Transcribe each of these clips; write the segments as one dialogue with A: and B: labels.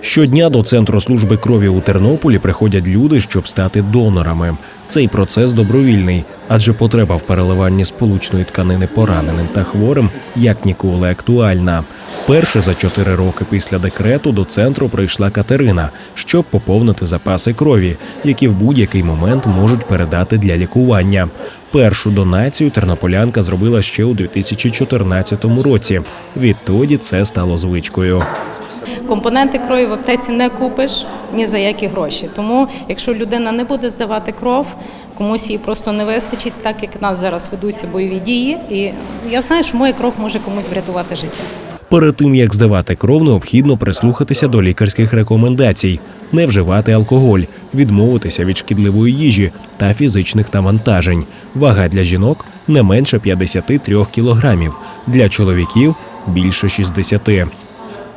A: Щодня до центру служби крові у Тернополі приходять люди, щоб стати донорами. Цей процес добровільний, адже потреба в переливанні сполучної тканини пораненим та хворим як ніколи актуальна. Перше за чотири роки після декрету до центру прийшла Катерина, щоб поповнити запаси крові, які в будь-який момент можуть передати для лікування. Першу донацію тернополянка зробила ще у 2014 році. Відтоді це стало звичкою.
B: Компоненти крові в аптеці не купиш ні за які гроші. Тому, якщо людина не буде здавати кров, комусь її просто не вистачить, так як нас зараз ведуться бойові дії. І я знаю, що моя кров може комусь врятувати життя.
A: Перед тим як здавати кров, необхідно прислухатися до лікарських рекомендацій, не вживати алкоголь, відмовитися від шкідливої їжі та фізичних навантажень. Вага для жінок не менше 53 кілограмів, для чоловіків більше 60.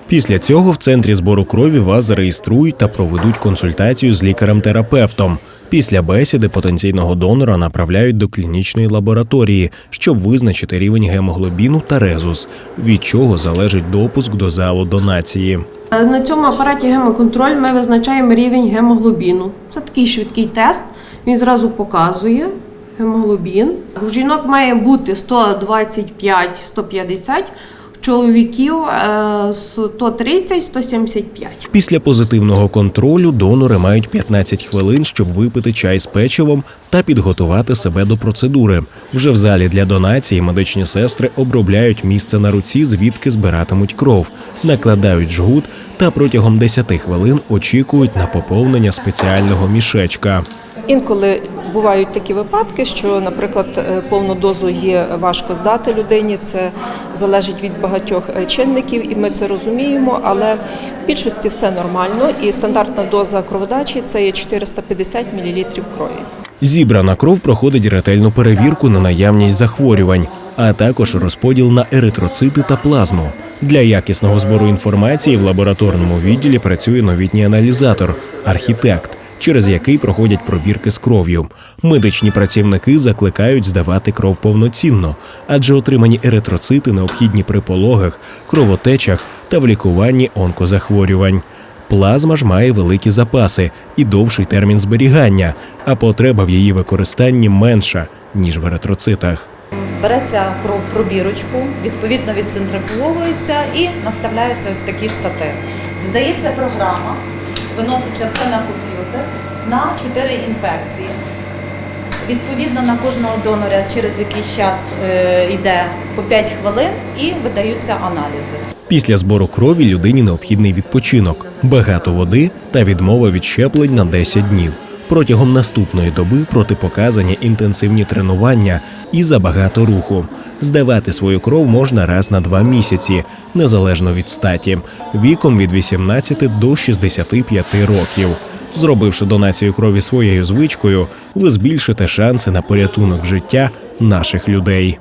A: Після цього в центрі збору крові вас зареєструють та проведуть консультацію з лікарем-терапевтом. Після бесіди потенційного донора направляють до клінічної лабораторії, щоб визначити рівень гемоглобіну та резус, від чого залежить допуск до залу донації.
C: На цьому апараті гемоконтроль ми визначаємо рівень гемоглобіну. Це такий швидкий тест. Він зразу показує гемоглобін. У жінок має бути 125-150, у чоловіків е, 130-175.
A: Після позитивного контролю донори мають 15 хвилин, щоб випити чай з печивом та підготувати себе до процедури. Вже в залі для донації медичні сестри обробляють місце на руці, звідки збиратимуть кров, накладають жгут та протягом 10 хвилин очікують на поповнення спеціального мішечка.
D: Інколи бувають такі випадки, що, наприклад, е, повну дозу є важко здати людині. Це залежить від багатьох е, чинників, і ми це розуміємо. Але в більшості все нормально. І стандартна доза кроводачі це є 450 мл крові.
A: Зібрана кров проходить ретельну перевірку на наявність захворювань, а також розподіл на еритроцити та плазму. Для якісного збору інформації в лабораторному відділі працює новітній аналізатор архітект, через який проходять пробірки з кров'ю. Медичні працівники закликають здавати кров повноцінно, адже отримані еритроцити необхідні при пологах, кровотечах та в лікуванні онкозахворювань. Плазма ж має великі запаси і довший термін зберігання, а потреба в її використанні менша ніж в еритроцитах.
E: Береться кров пробірочку, відповідно відцентрифуговується і наставляються ось такі штати. Здається програма, виноситься все на комп'ютер на 4 інфекції. Відповідно на кожного донора через якийсь час е, йде по 5 хвилин і видаються аналізи.
A: Після збору крові людині необхідний відпочинок, багато води та відмова від щеплень на 10 днів. Протягом наступної доби протипоказані інтенсивні тренування і забагато руху. Здавати свою кров можна раз на два місяці, незалежно від статі, віком від 18 до 65 років. Зробивши донацію крові своєю звичкою, ви збільшите шанси на порятунок життя наших людей.